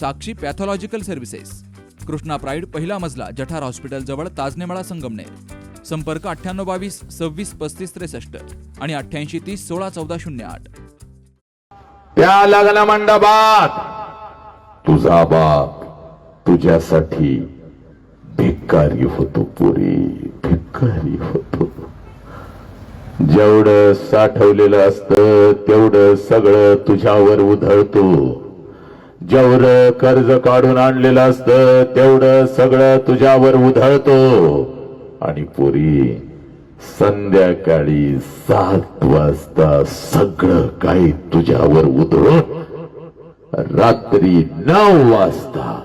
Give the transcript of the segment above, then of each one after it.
Sakshi pathological services. Krishna pride पहिला मजला जठार hospital जवळ ताजनेमाळा संगमनेर. संपर्क अठ्ठ्याण्णव बावीस सव्वीस पस्तीस त्रेसष्ट आणि अठ्ठ्याऐंशी तीस सोळा चौदा शून्य आठ. त्या लग्न मंडपात तुझा बाप तुझ्यासाठी भिकारी होतो पुरी भिकारी होतो. जेवढं साठवलेलं असतं तेवढं सगळं तुझ्यावर उधळतो. जेवढं कर्ज काढून आणलेलं असतं तेवढं सगळं तुझ्यावर उधळतो. आणि पुरी संध्याकाळी सात वाजता सगळं काही तुझ्यावर उधळून रात्री नऊ वाजता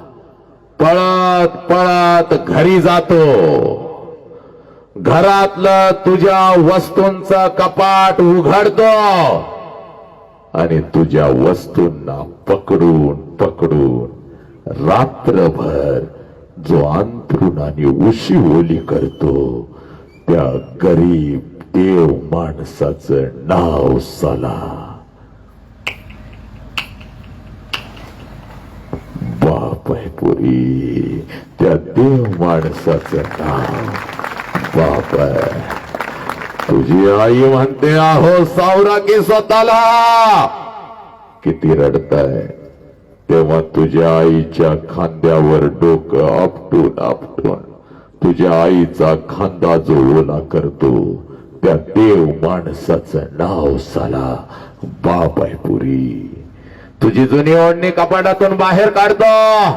पळत पळत घरी जातो. घरातलं तुझ्या वस्तूंचं कपाट उघडतो. आणि तुझ्या वस्तूंना पकडून पकडून रात्रभर जो अंतरुणाने उशी ओली करतो. त्या गरीब देव माणसाचं नाव सला. बाप आहे पुरी. त्या देव माणसाचं नाव. बाप आहे. तुझी आई म्हणते आहो सावरा की स्वतःला. किती रडताय. तेव्हा तुझ्या आईच्या खांद्यावर डोकं आपटून आपटून तुझ्या आईचा खांदा जो ओला करतो त्या देव माणसाचं नाव साला बाप आहे पुरी तुझी जुनी ओढणी कपाटातून बाहेर काढतो.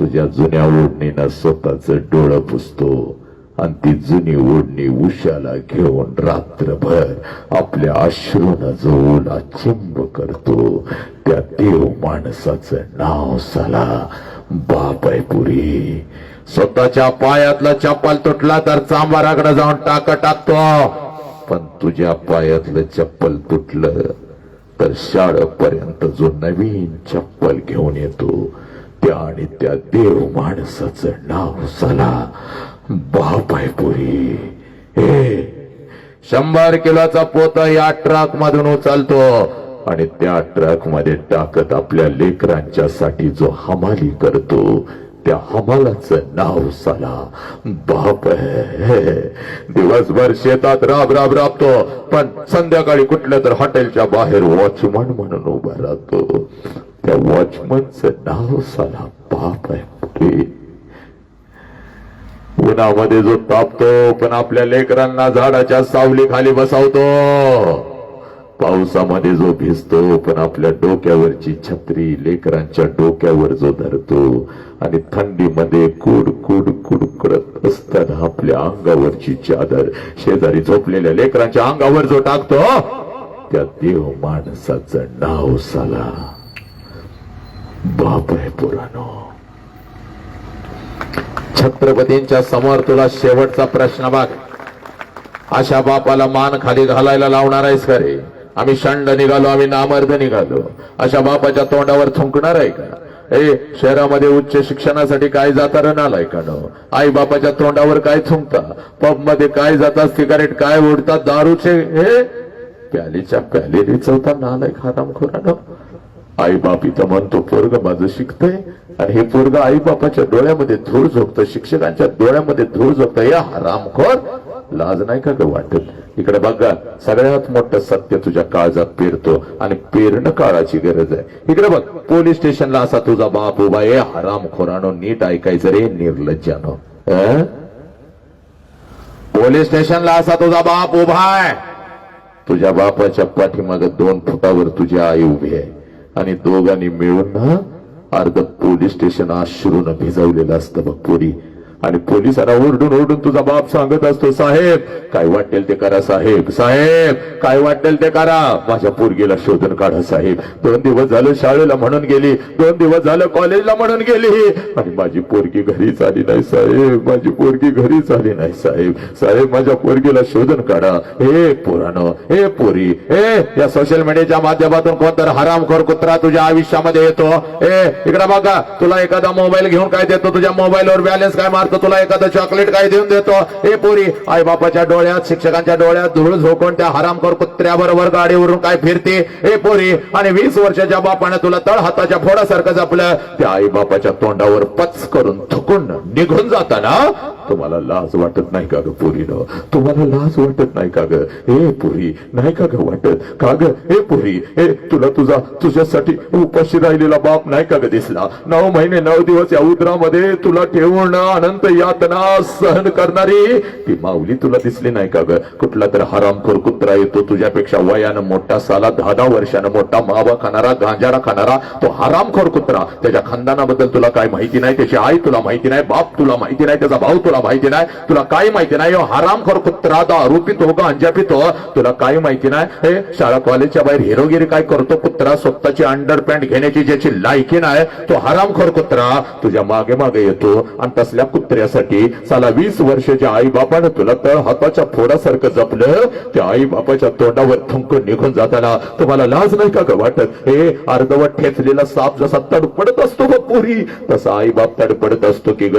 तुझ्या जुन्या ओढणीनं स्वतःच डोळं पुसतो. आणि ती जुनी ओढणी उशाला घेऊन रात्रभर आपल्या अश्रून जो चिंब करतो. त्या देव माणसाचं नाव साला बाप स्वतःच्या पायातला चप्पल तुटला तर चांबाराकडे जाऊन टाक टाकतो. पण तुझ्या पायातलं चप्पल तुटलं तर शाळेपर्यंत जो नवीन चप्पल घेऊन येतो त्या आणि त्या देव माणसाचं नाव साला बाप आहे पुरी हे शंभर किलोचा पोत या ट्रक मधून उचलतो आणि त्या ट्रकमध्ये टाकत आपल्या लेकरांच्या जो हमाली करतो त्या हमालाच नाव साला. बाप आहे दिवसभर शेतात राब राब राबतो पण संध्याकाळी कुठलं तर हॉटेलच्या बाहेर वॉचमन म्हणून उभा राहतो. त्या वॉचमनचं नाव साला बाप आहे उन्हामध्ये जो तापतो पण आपल्या लेकरांना झाडाच्या सावली खाली बसावतो. पावसामध्ये जो भिजतो पण आपल्या डोक्यावरची छत्री लेकरांच्या डोक्यावर जो धरतो आणि थंडीमध्ये कुड कुड कुड करत असताना आपल्या अंगावरची चादर. शेजारी झोपलेल्या लेकरांच्या अंगावर जो टाकतो त्या देव माणसाचं नाव साला. बाप आहे पुराणो छत्रपतींच्या समोर तुला शेवटचा प्रश्न बघ अशा बापाला मान खाली घालायला लावणार आहेस का रे? आम्ही शंड निघालो आम्ही नामर्द निघालो. अशा बापाच्या तोंडावर थुंकणार आहे का? ए शहरामध्ये उच्च शिक्षणासाठी काय जाता नालाय का आई बापाच्या तोंडावर काय थुंकता? पबमध्ये काय जातात सिगारेट काय ओढतात दारूचे हे? प्यालीच्या प्याली रिचवता नालाय खारामखोरानं. आई बाप इथं म्हणतो पोरग माझं शिकतंय. आणि हे पोरग आई बापाच्या डोळ्यामध्ये धूळ झोकतं शिक्षकांच्या डोळ्यामध्ये धूळ झोकतं या हरामखोर लाज नाही का ग वाटत? इकडे बघा सगळ्यात मोठं सत्य तुझ्या काळजात पेरतो आणि पेरणं काळाची गरज आहे. इकडे बघ पोलीस स्टेशनला असा तुझा बाप उभा आहे. हरामखोरानो नीट ऐकायचं रे निर्लज्जानो. पोलीस स्टेशनला असा तुझा बाप उभा आहे. तुझ्या बापाच्या पाठीमाग दोन फुटावर तुझी आई उभी आहे. आणि दोघांनी मिळून ना अर्ध पोलीस स्टेशन आश्रून भिजवलेलं असतं बघ पोरी. आणि पोलिसांना ओरडून ओरडून तुझा बाप सांगत असतो साहेब काय वाटेल ते करा साहेब. साहेब काय वाटेल ते करा. माझ्या पोरगीला शोधून काढा साहेब. दोन दिवस झालं शाळेला म्हणून गेली. दोन दिवस झालं कॉलेजला म्हणून गेली. आणि माझी पोरगी घरीच आली नाही साहेब. माझी पोरगी घरीच आली नाही साहेब. साहेब माझ्या पोरगीला शोधून काढा. हे पोरानो हे पोरी हे या सोशल मीडियाच्या माध्यमातून कोणतर हरामखोर कुत्रा तुझ्या आयुष्यामध्ये येतो. हे इकडे बघा तुला एखादा मोबाईल घेऊन काय देतो? तुझ्या मोबाईलवर बॅलन्स काय मारतो? तुला एखादं चॉकलेट काय देऊन देतो? हे पोरी आई बापाच्या डोळ्यात शिक्षकांच्या डोळ्यात धूळ झोकून त्या हरामखोर कुत्र्याबरोबर गाडीवरून काय फिरते? हे पोरी आणि वीस वर्षाच्या बापाने तुला तळ हाताच्या फोडासारखं जपलं. त्या आई बापाच्या तोंडावर पच करून थुकून निघून जाताना तुम्हाला लाज वाटत नाही का ग पोरीनं? तुम्हाला लाज वाटत नाही का ग? हे पुरी नाही का ग वाटत? का ग? हे पुरी हे तुला तुझा तुझ्यासाठी उपाशी राहिलेला बाप नाही का ग दिसला? नऊ महिने नऊ दिवस या उदरामध्ये तुला ठेवून अनंत यातना सहन करणारी? ती माऊली तुला दिसली नाही का ग? कुठला तर हरामखोर कुत्रा येतो तुझ्यापेक्षा वयानं मोठा साला दहा दहा वर्षानं मोठा मावा खाणारा गांजारा खाणारा तो हरामखोर कुत्रा. त्याच्या खानदानाबद्दल तुला काय माहिती नाही? त्याची आई तुला माहिती नाही? बाप तुला माहिती नाही? त्याचा भाऊ तुला माहिती नाही? तुला काय माहिती नाही? हरामखोर कुत्रा दारू पितो गांजा पितो तुला काय माहिती नाही? हे शाळा कॉलेजच्या बाहेर हिरोगिरी काय करतो कुत्रा? स्वतःची अंडर पॅन्ट घेण्याची ज्याची लायकी नाही तो हरामखोर कुत्रा तुझ्या मागे मागे येतो. आणि तसल्या कुत्र्यासाठी साला वीस वर्षाच्या आई बापानं तुला तळ हाताच्या फोडासारखं जपलं त्या आई बापाच्या तोंडावर थुंकून निघून जाताना तुम्हाला लाज नाही का ग वाटत? हे अर्धवट ठेचलेला साप जसा तडपडत असतो ग पुरी तसा आई बाप तडपडत असतो की ग.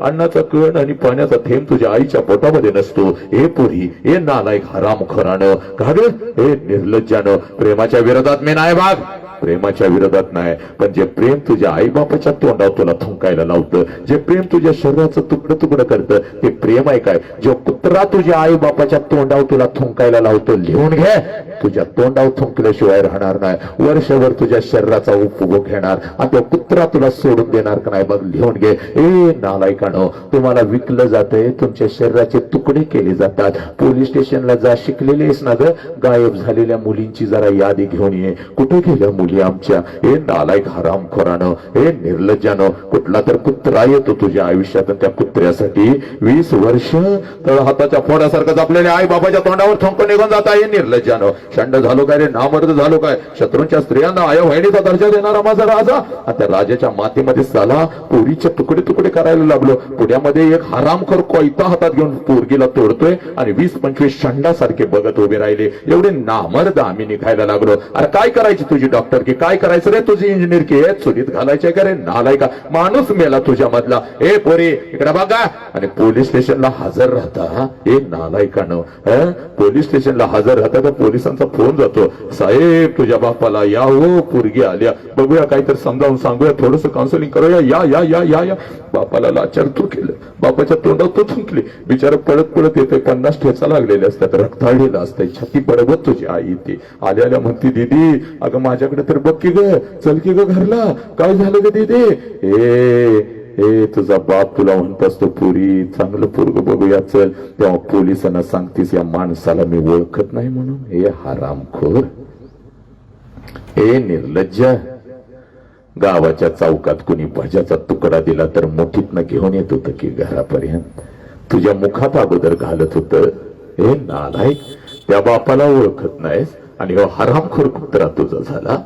अन्नाचा कण आणि पाण्याचा थेंब तुझ्या आईच्या पोटामध्ये नसतो. हे पुरी हे नालायक हराम खरानं का हे निर्लज्जानं. प्रेमाच्या विरोधात मी नाही भाग प्रेमाच्या विरोधात नाही पण जे प्रेम तुझ्या आई बापाच्या तोंडावर तुला थुंकायला लावतं जे प्रेम तुझ्या शरीराचं तुकडं तुकडं करतं ते प्रेम आहे काय? जो कुत्रा तुझ्या आईबापाच्या तोंडावर तुला थुंकायला लावतो लिहून घे. तुझ्या तोंडावर थुंकल्याशिवाय राहणार नाही. वर्षभर तुझ्या शरीराचा उपभोग घेणार. आणि तो कुत्रा तुला सोडून देणार का नाही मग लिहून घे. ए नालायकानो तुम्हाला विकलं जातंय तुमच्या शरीराचे तुकडे केले जातात. पोलीस स्टेशनला जा शिकलेले आहेस ना गायब झालेल्या मुलींची जरा यादी घेऊन ये. कुठे गेल्या मुली? आमच्या. हे नालायक हरामखोरानं हे निर्लज्जानं कुठला तर कुत्रा येतो तुझ्या आयुष्यात त्या कुत्र्यासाठी वीस वर्ष तर हाताच्या फोड्यासारखंच आपल्याला आई बाबाच्या तोंडावर थंक निघून जात आहे निर्लज्जानं. शंड झालो काय रे? नामर्द झालो काय? शत्रूंच्या स्त्रियांना आया वहिणीचा दर्जा देणारा माझा राजा. आणि त्या राजाच्या मातीमध्ये साला पोरीचे तुकडे तुकडे करायला लागलो. पुण्यामध्ये एक हरामखोर कोयता हातात घेऊन पोरगीला तोडतोय आणि वीस पंचवीस शंडासारखे बघत उभे राहिले. एवढे नामर्द आम्ही निघायला लागलो. अरे काय करायची तुझी डॉक्टर की काय करायचं रे तुझी इंजिनियर की? हे चुलीत घालायचे का रे? नालाय का? माणूस मेला तुझ्या मधला. ए पोरी इकडे बघा. आणि पोलीस स्टेशनला हजर राहता हे? नालायकानं पोलीस स्टेशनला हजर राहता तर पोलिसांचा फोन जातो. साहेब तुझ्या बापाला या हो पोरगी आल्या. बघूया काहीतरी समजावून सांगूया. थोडस काउन्सिलिंग करूया. या या या या या. बापाला लाचार तू केलं. बापाच्या तोंडात तू थुंकले. बिचारा पळत पळत येते पन्नास ठेचा लागलेले असतात. रक्ताळलेलं असतं छाती पडवत तुझी आई ती. आल्या आल्या म्हणती दीदी अगं माझ्याकडे तर बघ की ग चल की ग घरला. काय झालं ग दीदी? ए ए तुझा बाप तुला म्हणत असतो पुरी चांगलं पोरग बघूया चल. तेव्हा पोलिसांना सांगतीस या माणसाला मी ओळखत नाही म्हणून. हे हरामखोर. हे निर्लज्ज. गावाच्या चौकात कुणी भाज्याचा तुकडा दिला तर मुठीतनं घेऊन येत होतं की घरापर्यंत. तुझ्या मुखात अगोदर घालत होत. हे नालायक त्या बापाला ओळखत नाहीस? आणि हो हरामखोर कुत्रा तुझा झाला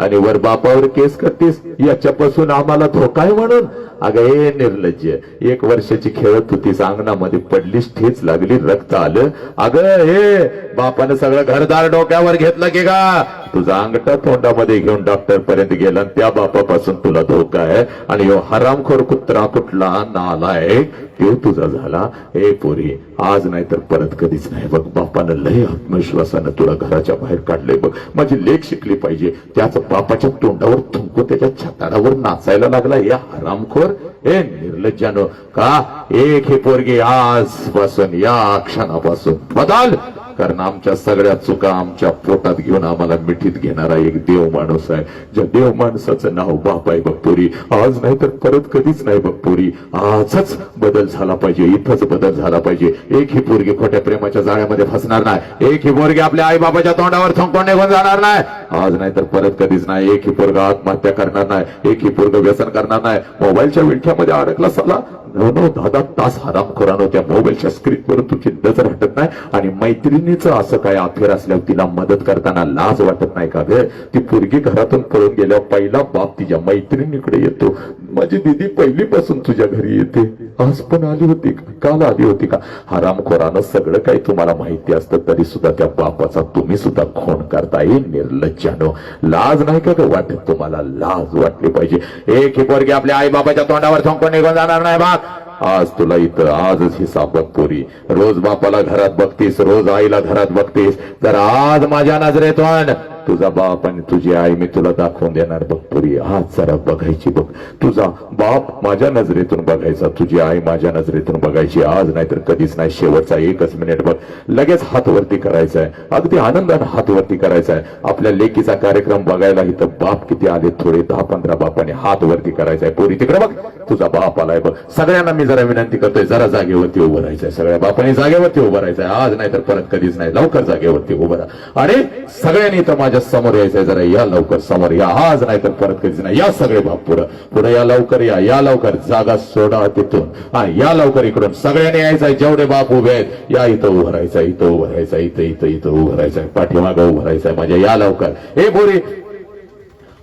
आणि वर बापावर केस करतीस याच्यापासून आम्हाला धोका आहे म्हणून. अगं हे निर्लज्ज एक वर्षाची खेळत होतीस अंगणामध्ये पडलीस ठेच लागली रक्त आलं. अगं हे बापानं सगळं घरदार डोक्यावर घेतलं की का तुझा अंगठा तोंडामध्ये घेऊन डॉक्टर पर्यंत गेला आणि त्या बापापासून तुला धोका आहे. आणि ह्यो हरामखोर कुत्रा कुठला नालाय तो तुझा झाला. हे पोरी आज नाही तर परत कधीच नाही. बघ बापानं लय आत्मविश्वासानं तुला घराच्या बाहेर काढले बघ. माझी लेख शिकली पाहिजे. त्याच बापाच्या तोंडावर थुंकू त्याच्या छताडावर नाचायला लागला या हरामखोर. हे निर्लज्जानो. का? एक हे पोरगी आजपासून या क्षणापासून. बदल! कारण आमच्या सगळ्या चुका आमच्या पोटात घेऊन आम्हाला मिठीत घेणारा एक देव माणूस आहे. ज्या देव माणसाचं नाव बाप आहे बघपोरी. आज नाही तर परत कधीच नाही बघपोरी. आजच बदल झाला पाहिजे. इथंच बदल झाला पाहिजे. एक ही पोरगी खोट्या प्रेमाच्या जाळ्यामध्ये फसणार नाही. एक ही पोरगी आपल्या आई बाबाच्या तोंडावर थंकून निघून जाणार नाही. आज नाही तर परत कधीच नाही. एक ही पोरग आत्महत्या करणार नाही. एक ही पोरग व्यसन करणार नाही. मोबाईलच्या विठ्यामध्ये अडकला सला. नो नऊ दहा दहा तास हरामखोरानं त्या मोबाईलच्या स्क्रीनवर तुझी नजर हटत नाही आणि मैत्रिणीचं असं काय अफेअर असल्यावर तिला मदत करताना लाज वाटत नाही का ग ती पोरगी घरातून पळून गेल्यावर पहिला बाप तिच्या मैत्रिणीकडे येतो. माझी दिदी पहिलीपासून तुझ्या घरी येते. आज पण आली होती काल आली होती का? हरामखोरानं सगळं काही तुम्हाला माहिती असतं तरी सुद्धा त्या बापाचा तुम्ही सुद्धा खून करताय निर्लज्जानो. लाज नाही का वाटत? तुम्हाला लाज वाटली पाहिजे. एक ही पोरगी आपल्या आई बाबाच्या तोंडावर थोंकून निघून जाणार नाही बाप आज तुला इथं आजच हिसाब सापत पोरी रोज बापाला घरात बघतीस रोज आईला घरात बघतीस. तर आज माझ्या नजरेतून तुझा बाप आणि तुझी आई मी तुला दाखवून देणार बघ पुरी. आज जरा बघायची बघ. तुझा बाप माझ्या नजरेतून बघायचा तुझी आई माझ्या नजरेतून बघायची. आज नाही तर कधीच नाही शेवटचा एकच मिनिट बघ. लगेच हात वरती करायचा आहे अगदी आनंदाने हातवरती करायचा आहे आपल्या लेकीचा कार्यक्रम बघायला इथं बाप किती आले? थोडे दहा पंधरा बापाने हात वरती करायचा आहे पोरी तिकडे बघ. तुझा बाप आलाय बघ. सगळ्यांना मी जरा विनंती करतोय जरा जागेवरती उभं राहायचंय. सगळ्या बापाने जागेवरती उभं राहायचंय. आज नाही तर परत कधीच नाही. लवकर जागेवरती उभं राहा. आणि सगळ्यांनी इथं माझ्या समोर यायचंय जरा या लवकर समोर या आज नाही तर परत कधीच नाही या सगळे बाप पुढं पुढे या लवकर या या लवकर. जागा सोडा तिथून. हा या लवकर इकडून. सगळ्यांनी यायचंय जेवढे बाप उभे आहेत या इथं उभं राहायचं इथं उभं राहायचं इथं इथं इथं उभं राहायचंय. पाठीमागं उभं राहायचंय माझ्या. या लवकर. हे पोरी.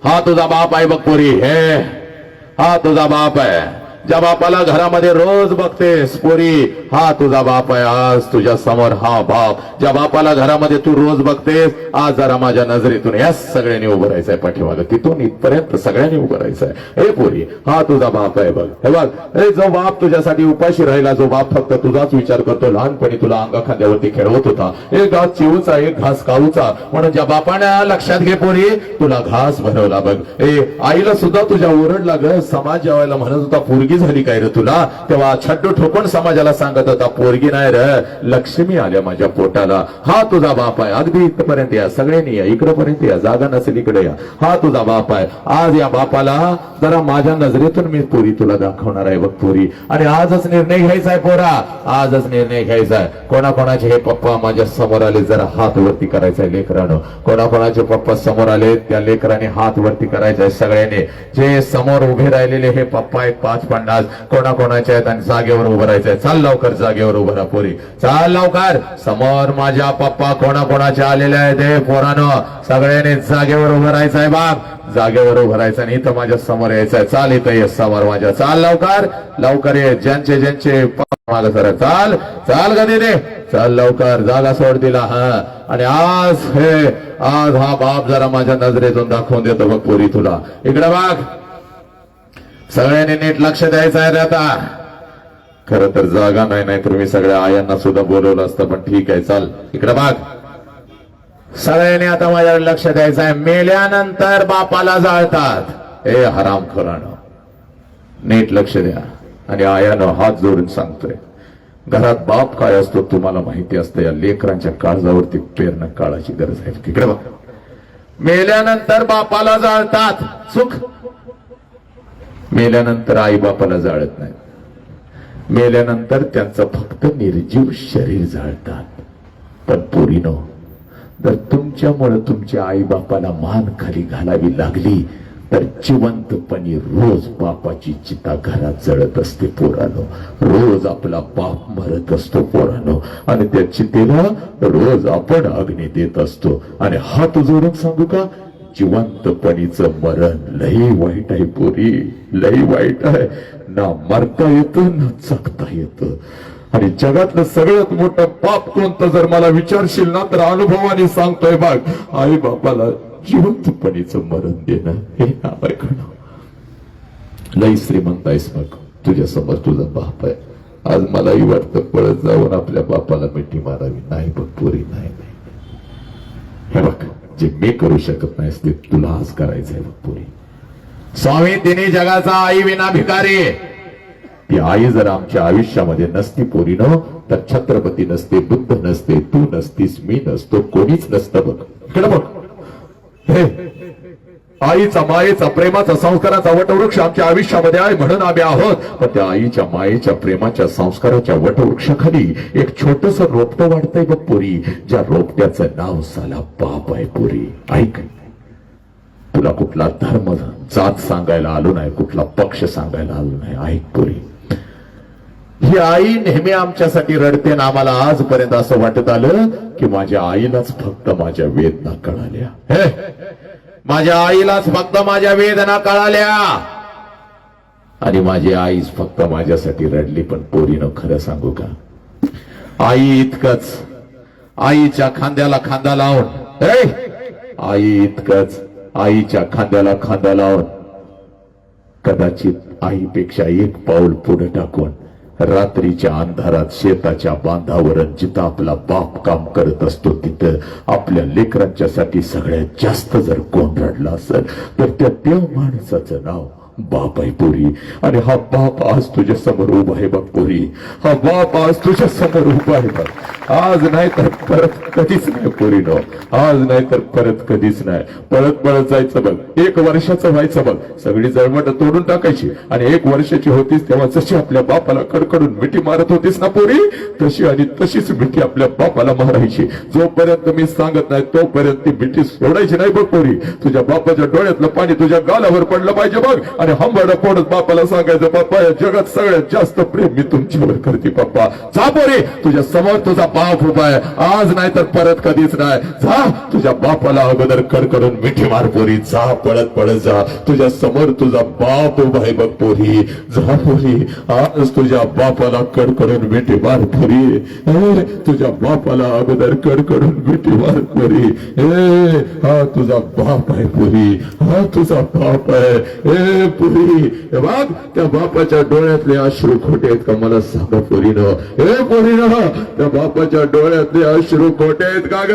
हा तुझा बाप आहे बघ पोरी. हे. हा तुझा बाप आहे. ज्या बापाला घरामध्ये रोज बघतेस पोरी हा तुझा बाप आहे आज तुझ्या समोर हा बाप. ज्या बापाला घरामध्ये तू रोज बघतेस आज जरा माझ्या नजरेतून या सगळ्यांनी उभं राहायचंय पाठीमागं. तिथून इथपर्यंत सगळ्यांनी उभं राहायचंय. हे पोरी हा तुझा बाप आहे बघ. हे बघ हे जो बाप तुझ्यासाठी उपाशी राहिला जो बाप फक्त तुझाच विचार करतो लहानपणी तुला अंगा खांद्यावरती खेळवत होता. एक घास चिवचा एक घास काऊचा. म्हणून ज्या बापाने लक्षात घे पोरी तुला घास भरवला बघ. ए आईला सुद्धा तुझ्या ओरडला ग समाज जेवायला म्हणत होता पोरगी पोरगी झाली काय रे तुला? तेव्हा छड्डू ठोकून समाजाला सांगत होता पोरगी नाही र लक्ष्मी आल्या माझ्या पोटाला. हा तुझा बाप आहे. अगदी इथपर्यंत या. सगळ्यांनी या. इकडपर्यंत या. जागा नसेल इकडे या. हा तुझा बाप आहे. आज या बापाला जरा माझ्या नजरेतून मी पोरी तुला दाखवणार आहे बघ पोरी. आणि आजच निर्णय घ्यायचा आहे पोरा. आजच निर्णय घ्यायचा आहे. कोणाकोणाचे हे पप्पा माझ्यासमोर आले जरा हात वरती करायचा आहे लेकरानं. कोणाकोणाचे पप्पा समोर आले त्या लेकराने हात वरती करायचा आहे सगळ्यांनी. जे समोर उभे राहिलेले हे पप्पा एक पाच अंदाज कोणाकोणाच्या आहेत आणि जागेवर उभं राहायचंय. चाल लवकर जागेवर उभं राहा पोरी. चाल लवकर. समोर माझ्या पप्पा कोणाकोणाच्या आलेले आहेत? हे पोरानं सगळ्यांनी जागेवर उभं राहायचंय बाप. जागेवर उभं राहायचं आणि इथं माझ्यासमोर यायचंय. चाल इथं ये समोर माझ्या. चाल लवकर. लवकर ये. ज्यांचे ज्यांचे माग सर. चाल. चाल का दे चाल लवकर. जागा सोड दिला हा. आणि आज हे आज हा बाप जरा माझ्या नजरेतून दाखवून देतो बघ पोरी तुला. इकडे बघ. सगळ्यांनी नीट लक्ष द्यायचं आहे रे आता. खर तर जागा नाही नाही तर मी सगळ्या आयांना सुद्धा बोलवलं असतं पण ठीक आहे चाल इकडे बाग सगळ्यांनी आता माझ्याकडे लक्ष द्यायचं आहे. मेल्यानंतर बापाला जाळतात. ए हराम खरानं नीट लक्ष द्या. आणि आयानं हात जोडून सांगतोय घरात बाप काय असतो तुम्हाला माहिती असतं या लेकरांच्या काळजावरती पेरणं काळाची गरज आहे. तिकडे बघ. मेल्यानंतर बापाला जाळतात. सुख? मेल्यानंतर आई बापाला जाळत नाही मेल्यानंतर त्यांचं फक्त निर्जीव शरीर जाळतात. पण पोरीनो जर तुमच्यामुळे तुमच्या आई बापाला मान खाली घालावी लागली तर जिवंतपणी रोज बापाची चिता घरात जळत असते पोरानो. रोज आपला बाप मरत असतो पोरानो. आणि त्या चितेला रोज आपण अग्नी देत असतो. आणि हात जोडून सांगू का? जिवंतपणीचं मरण लई वाईट आहे पोरी लई वाईट आहे. ना मरता येतं ना जगता येतं. आणि जगातलं सगळ्यात मोठं पाप कोणतं जर मला विचारशील ना तर अनुभवाने सांगतोय बाग आई बापाला जिवंतपणीचं मरण देणं हे ना आहे लई श्रीमंत आहेस मग. तुझ्या समोर तुझा बाप आहे. आज मलाही वाटतं पळत जाऊन आपल्या बापाला मिठी मारावी. नाही बघ पुरी नाही नाही. हे बघ. जे मी करू शकत नाही ते तुला आज करायचंय पुरी. स्वामी तिने जगाचा आई विना भिकारी ती आई जर आमच्या आयुष्यामध्ये नसती पोरीनं तर छत्रपती नसते बुद्ध नसते तू नसतीस मी नसतो कोणीच नसतं बघ. इकडे बघ. हे आईचा मायेचा प्रेमाचा संस्काराचा वटवृक्ष आमच्या आयुष्यामध्ये आहे म्हणून आम्ही आहोत. पण त्या आईच्या मायेच्या प्रेमाच्या संस्काराच्या वटवृक्षाखाली एक छोटस रोपटं वाढतंय बघ पुरी. ज्या रोपट्याचं नाव साला बाप आहे पुरी. ऐक. तुला कुठला धर्म जात सांगायला आलो नाही कुठला पक्ष सांगायला आलो नाही. ऐक पुरी. ही आई नेहमी आमच्यासाठी रडते ना आम्हाला आजपर्यंत असं वाटत आलं की माझ्या आईलाच फक्त माझ्या वेदना कळाल्या. हे माझ्या आईलाच फक्त माझ्या वेदना कळाल्या. आणि माझी आईच फक्त माझ्यासाठी रडली पण पोरीनं खरं सांगू का? आई इतकंच आईच्या खांद्याला खांदा लावून आई इतकंच आईच्या खांद्याला खांदा लावून कदाचित आईपेक्षा एक पाऊल पुढे टाकून रात्रीच्या अंधारात शेताच्या बांधावर जिथं आपला बाप काम करत असतो तिथं. आपल्या लेकरांच्यासाठी सगळ्यात जास्त जर कोण रडला असेल तर त्या देव माणसाचं नाव बाप आहे पोरी. आणि हा बाप आज तुझ्या समोर उभा आहे बघ पोरी. हा बाप आज तुझ्या समोर उभा आहे बघ. आज नाही तर परत कधीच नाही पोरी नो. आज नाही तर परत कधीच नाही. परत परत जायचं बघ. एक वर्षाचं व्हायचं बघ. सगळी जळमट तोडून टाकायची. आणि एक वर्षाची होतीस तेव्हा जशी आपल्या बापाला कडकडून मिठी मारत होतीस ना पोरी तशी आणि तशीच मिठी आपल्या बापाला मारायची. जोपर्यंत मी सांगत नाही तोपर्यंत ती मिठी सोडायची नाही बघ पोरी. तुझ्या बापाच्या डोळ्यातलं पाणी तुझ्या गालावर पडलं पाहिजे बघ. आणि हंबड पडत बापाला सांगायचं बाप्पा या जगात सगळ्यात जास्त प्रेम मी तुमच्यावर करते बाप्पा जा पोरी तुझ्या समोर तुझा बाप उभा आहे. आज नाही तर परत कधीच नाही. जा तुझ्या बापाला अगोदर कडकडून मिठी मार पोरी. जा पळत पळत जा. तुझ्या समोर तुझा बाप उभा आहे बघ पोरी. जा पोरी. आज तुझ्या बापाला कडकडून मिठी मार पोरी. तुझ्या बापाला अगोदर कडकडून मिठी मार पोरी. ए हा तुझा बाप आहे पोरी. हा तुझा बाप आहे. ए पुरी. हे बघ त्या बापाच्या डोळ्यातले अश्रू खोटे आहेत का? मला सांगा पोरीनं. हे पोरीनं त्या बापाच्या डोळ्यातले अश्रू खोटे आहेत का ग?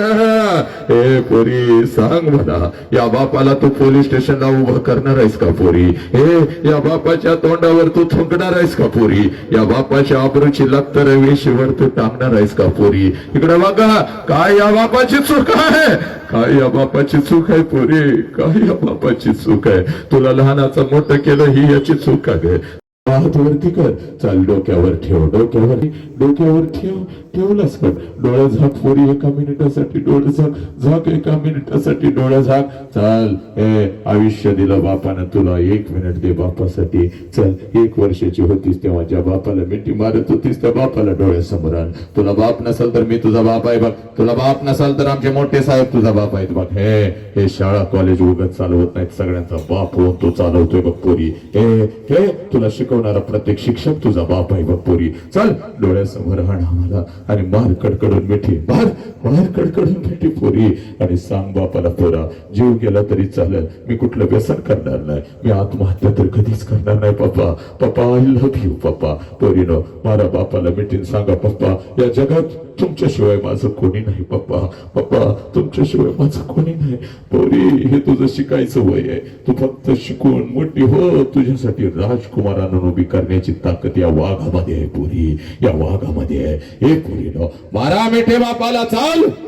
हे पुरी सांग मला या बापाला तू पोलीस स्टेशनला उभं करणार आहेस का पुरी? हे या बापाच्या तोंडावर तू थुंकणार आहेस का पुरी? या बापाच्या आबरूची लक्तर वेशीवर तू टाकणार आहेस का पुरी? इकडे बघा काय या बापाची चूक आहे? काय या बापाची चूक आहे पुरी? काय या बापाची चूक आहे? तुला लहानाचा मोठा केलं ही याची चूक आहे. हात वरती कर. चाल डोक्यावर ठेव डोक्यावर. डोक्यावर ठेव ठेवलास पण. डोळ्या झाक पोरी एका मिनिटासाठी डोळे झाक झाक एका मिनिटासाठी डोळ्या झाक. चाल ए आयुष्य दिलं बापानं तुला. एक मिनिट दे बापासाठी. चल एक वर्षाची होतीस तेव्हा ज्या बापाला मिठी मारत होतीस त्या बापाला डोळ्यासमोर आण. तुला बाप नसाल तर मी तुझा बाप आहे बघ. तुला बाप नसाल तर आमचे मोठे साहेब तुझा बाप आहेत बघ. हे हे शाळा कॉलेज उगत चालवत नाहीत. सगळ्यांचा बाप होऊन तो चालवतोय बघ पोरी. हे हे तुला शिकवणार प्रत्येक शिक्षक तुझा बाप आहे बघ पोरी. चल डोळ्यासमोर आण आम्हाला आणि मार कडकडून मिठी. मार मार कडकडून मिठी पोरी. आणि सांग बापाला पोरा जीव गेला तरी चालेल. मी कुठलं व्यसन करणार नाही. मी आत्महत्या तर कधीच करणार नाही पप्पा. पप्पा आय लव्ह यू पप्पा. पोरीनो मारा बापाला मिठीन सांगा पप्पा या जगात तुमच्याशिवाय माझं कोणी नाही पप्पा. पप्पा तुमच्याशिवाय माझं कोणी नाही. पोरी हे तुझं शिकायचं वय आहे. तू फक्त शिकून मोठी हो. तुझ्यासाठी राजकुमारांना उभी करण्याची ताकद या वाघामध्ये आहे पोरी. या वाघामध्ये आहे. हे पोरीनो मारा मिठे बापाला चाल!